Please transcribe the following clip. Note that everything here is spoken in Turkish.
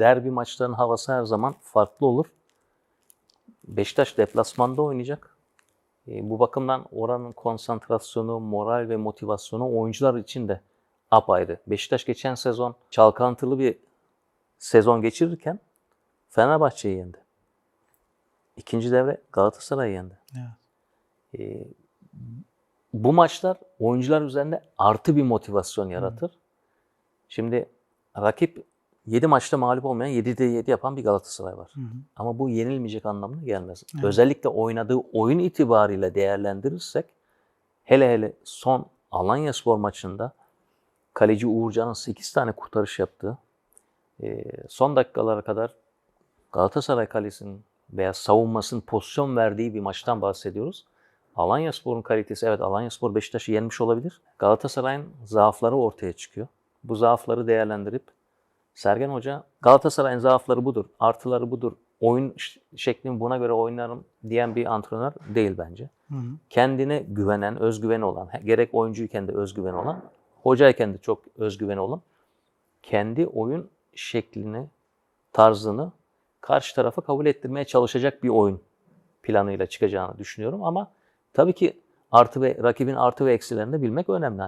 derbi maçların havası her zaman farklı olur. Beşiktaş deplasmanda oynayacak. E, bu bakımdan oranın konsantrasyonu, moral ve motivasyonu oyuncular için de apayrı. Beşiktaş geçen sezon çalkantılı bir sezon geçirirken Fenerbahçe'yi yendi. İkinci devre Galatasaray'ı yendi. Evet. E, bu maçlar oyuncular üzerinde artı bir motivasyon yaratır. Şimdi rakip 7 maçta mağlup olmayan 7'de 7 yapan bir Galatasaray var. Hı hı. Ama bu yenilmeyecek anlamına gelmez. Evet. Özellikle oynadığı oyun itibariyle değerlendirirsek hele hele son Alanya Spor maçında kaleci Uğurcan'ın 8 tane kurtarış yaptığı e, son dakikalara kadar Galatasaray kalesinin veya savunmasının pozisyon verdiği bir maçtan bahsediyoruz. Alanya Spor'un kalitesi evet Alanya Spor Beşiktaş'ı yenmiş olabilir. Galatasaray'ın zaafları ortaya çıkıyor. Bu zaafları değerlendirip Sergen Hoca Galatasaray'ın zaafları budur, artıları budur. Oyun şeklimi buna göre oynarım diyen bir antrenör değil bence. Hı hı. Kendine güvenen, özgüveni olan, gerek oyuncuyken de özgüveni olan, hocayken de çok özgüveni olan, kendi oyun şeklini, tarzını karşı tarafa kabul ettirmeye çalışacak bir oyun planıyla çıkacağını düşünüyorum ama tabii ki artı ve rakibin artı ve eksilerini de bilmek önemli.